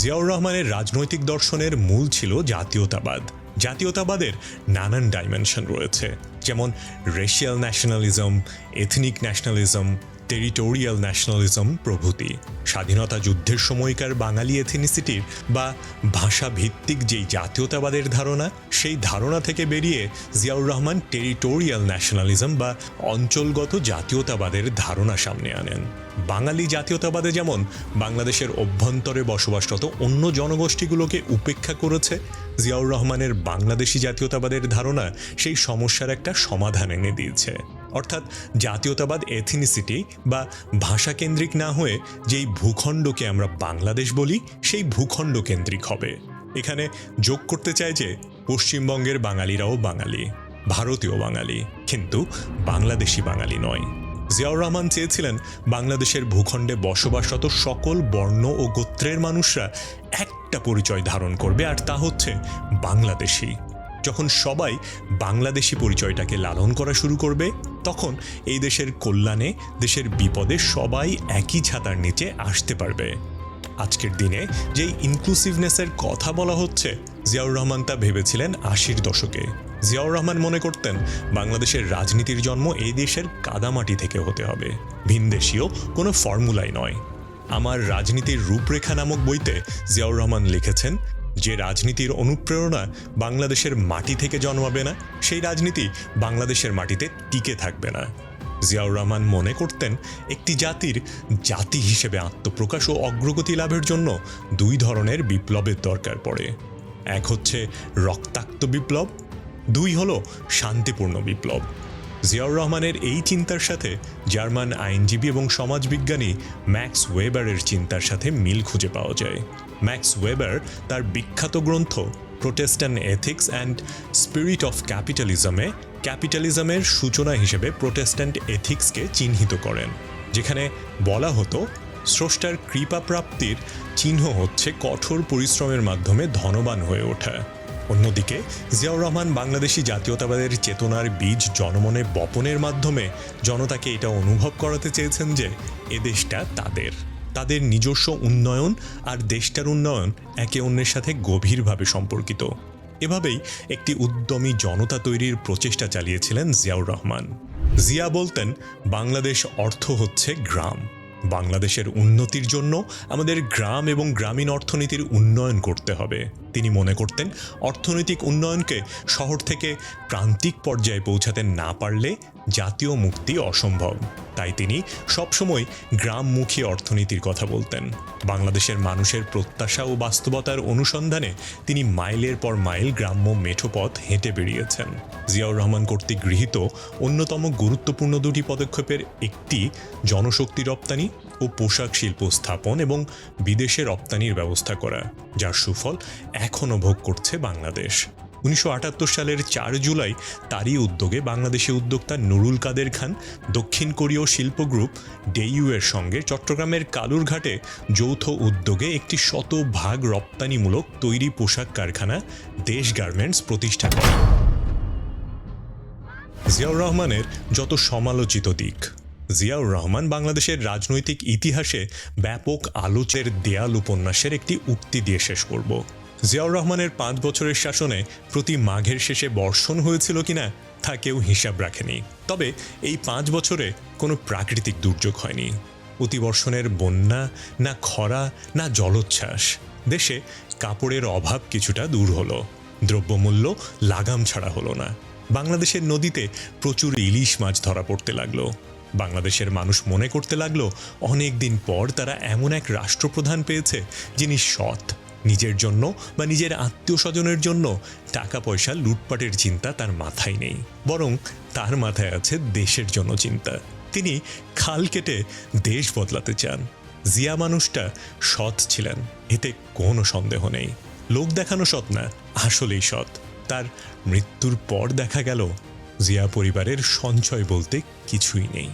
জিয়াউর রহমানের রাজনৈতিক দর্শনের মূল ছিল জাতীয়তাবাদ। জাতীয়তাবাদের নানান ডাইমেনশন রয়েছে, যেমন racial nationalism ethnic nationalism territorial nationalism প্রভৃতি। স্বাধীনতা যুদ্ধের সময়কার বাঙালি এথিনিসিটির বা ভাষা ভিত্তিক যেই জাতীয়তাবাদের ধারণা, সেই ধারণা থেকে বেরিয়ে জিয়াউর রহমান টেরিটোরিয়াল ন্যাশনালিজম বা অঞ্চলগত জাতীয়তাবাদের ধারণা সামনে আনেন। বাঙালি জাতীয়তাবাদে যেমন বাংলাদেশের অভ্যন্তরে বসবাসরত অন্য জনগোষ্ঠীগুলোকে উপেক্ষা করেছে, জিয়াউর রহমানের বাংলাদেশি জাতীয়তাবাদের ধারণা সেই সমস্যার একটা সমাধান এনে দিয়েছে। অর্থাৎ জাতীয়তাবাদ এথিনিসিটি বা ভাষাকেন্দ্রিক না হয়ে যেই ভূখণ্ডকে আমরা বাংলাদেশ বলি, সেই ভূখণ্ড কেন্দ্রিক হবে। এখানে যোগ করতে চাই যে পশ্চিমবঙ্গের বাঙালিরাও বাঙালি, ভারতীয় বাঙালি, কিন্তু বাংলাদেশি বাঙালি নয়। জিয়াউর রহমান চেয়েছিলেন বাংলাদেশের ভূখণ্ডে বসবাসরত সকল বর্ণ ও গোত্রের মানুষরা একটা পরিচয় ধারণ করবে, আর তা হচ্ছে বাংলাদেশি। যখন সবাই বাংলাদেশি পরিচয়টাকে লালন করা শুরু করবে, তখন এই দেশের কল্যাণে, দেশের বিপদে সবাই একই ছাতার নিচে আসতে পারবে। আজকের দিনে যেই ইনক্লুসিভনেসের কথা বলা হচ্ছে, জিয়াউর রহমান তা ভেবেছিলেন আশির দশকে। জিয়াউর রহমান মনে করতেন, বাংলাদেশের রাজনীতির জন্ম এই দেশের কাদামাটি থেকে হতে হবে। ভিনদেশীয় কোনো ফর্মুলাই নয়। আমার রাজনীতির রূপরেখা নামক বইতে জিয়াউর রহমান লিখেছেন যে রাজনীতির অনুপ্রেরণা বাংলাদেশের মাটি থেকে জন্মাবে না, সেই রাজনীতি বাংলাদেশের মাটিতে টিকে থাকবে না। জিয়াউর রহমান মনে করতেন, একটি জাতির জাতি হিসেবে আত্মপ্রকাশ ও অগ্রগতি লাভের জন্য দুই ধরনের বিপ্লবের দরকার পড়ে। এক হচ্ছে রক্তাক্ত বিপ্লব, দুই হলো শান্তিপূর্ণ বিপ্লব। জিয়াউর রহমানের এই চিন্তার সাথে জার্মান আইনজীবী এবং সমাজবিজ্ঞানী ম্যাক্স ওয়েবারের চিন্তার সাথে মিল খুঁজে পাওয়া যায়। ম্যাক্স ওয়েবার তার বিখ্যাত গ্রন্থ Protestant ethics and spirit of ক্যাপিটালিজমে ক্যাপিটালিজমের সূচনা হিসেবে প্রোটেস্ট্যান্ট এথিক্সকে চিহ্নিত করেন, যেখানে বলা হতো, স্রষ্টার কৃপা প্রাপ্তির চিহ্ন হচ্ছে কঠোর পরিশ্রমের মাধ্যমে ধনবান হয়ে ওঠা। অন্যদিকে, জিয়াউর রহমান বাংলাদেশি জাতীয়তাবাদের চেতনার বীজ জনমনে বপনের মাধ্যমে জনতাকে এটা অনুভব করাতে চেয়েছেন যে এ দেশটা তাদের। তাদের নিজস্ব উন্নয়ন আর দেশটার উন্নয়ন একে অন্যের সাথে গভীরভাবে সম্পর্কিত। এভাবেই একটি উদ্যমী জনতা তৈরির প্রচেষ্টা চালিয়েছিলেন জিয়াউর রহমান। জিয়া বলতেন, বাংলাদেশ অর্থ হচ্ছে গ্রাম। বাংলাদেশের উন্নতির জন্য আমাদের গ্রাম এবং গ্রামীণ অর্থনীতির উন্নয়ন করতে হবে। তিনি মনে করতেন, অর্থনৈতিক উন্নয়নকে শহর থেকে প্রান্তিক পর্যায়ে পৌঁছাতে না পারলে জাতীয় মুক্তি অসম্ভব। তাই তিনি সবসময় গ্রামমুখী অর্থনীতির কথা বলতেন। বাংলাদেশের মানুষের প্রত্যাশা ও বাস্তবতার অনুসন্ধানে তিনি মাইলের পর মাইল গ্রাম্য মেঠোপথ হেঁটে বেরিয়েছেন। জিয়াউর রহমান কর্তৃক গৃহীত অন্যতম গুরুত্বপূর্ণ দুটি পদক্ষেপের একটি জনশক্তি রপ্তানি ও পোশাক শিল্প স্থাপন এবং বিদেশে রপ্তানির ব্যবস্থা করা, যার সুফল এখনও ভোগ করছে বাংলাদেশ। উনিশশো আটাত্তর সালের চার জুলাই তারই উদ্যোগে বাংলাদেশি উদ্যোক্তা নুরুল কাদের খান, দক্ষিণ কোরীয় শিল্প গ্রুপ ডেইউ এর সঙ্গে চট্টগ্রামের কালুরঘাটে যৌথ উদ্যোগে একটি শতভাগ রপ্তানিমূলক তৈরি পোশাক কারখানা, দেশ গার্মেন্টস প্রতিষ্ঠা করে। জিয়াউর রহমানের যত সমালোচিত দিক, জিয়াউর রহমান বাংলাদেশের রাজনৈতিক ইতিহাসে ব্যাপক আলোচের দেয়াল উপন্যাসের একটি উক্তি দিয়ে শেষ করব। জিয়াউর রহমানের পাঁচ বছরের শাসনে প্রতি মাঘের শেষে বর্ষণ হয়েছিল কিনা তা কেউ হিসাব রাখেনি। তবে এই পাঁচ বছরে কোনো প্রাকৃতিক দুর্যোগ হয়নি। অতিবর্ষণের বন্যা, না খরা, না জলোচ্ছ্বাস। দেশে কাপড়ের অভাব কিছুটা দূর হলো। দ্রব্যমূল্য লাগাম ছাড়া হলো না। বাংলাদেশের নদীতে প্রচুর ইলিশ মাছ ধরা পড়তে লাগল। বাংলাদেশের মানুষ মনে করতে লাগল অনেক দিন পর তারা এমন এক রাষ্ট্রপ্রধান পেয়েছে যিনি সৎ নিজের জন্য বা নিজের আত্মীয় স্বজনের জন্য টাকা পয়সা লুটপাটের চিন্তা তার মাথায় নেই, বরং তার মাথায় আছে দেশের জন্য চিন্তা। তিনি খাল কেটে দেশ বদলাতে চান। জিয়া মানুষটা সৎ ছিলেন, এতে কোনো সন্দেহ নেই। লোক দেখানো সৎ না, আসলেই সৎ। তার মৃত্যুর পর দেখা গেল, জিয়া পরিবারের সঞ্চয় বলতে কিছুই নেই।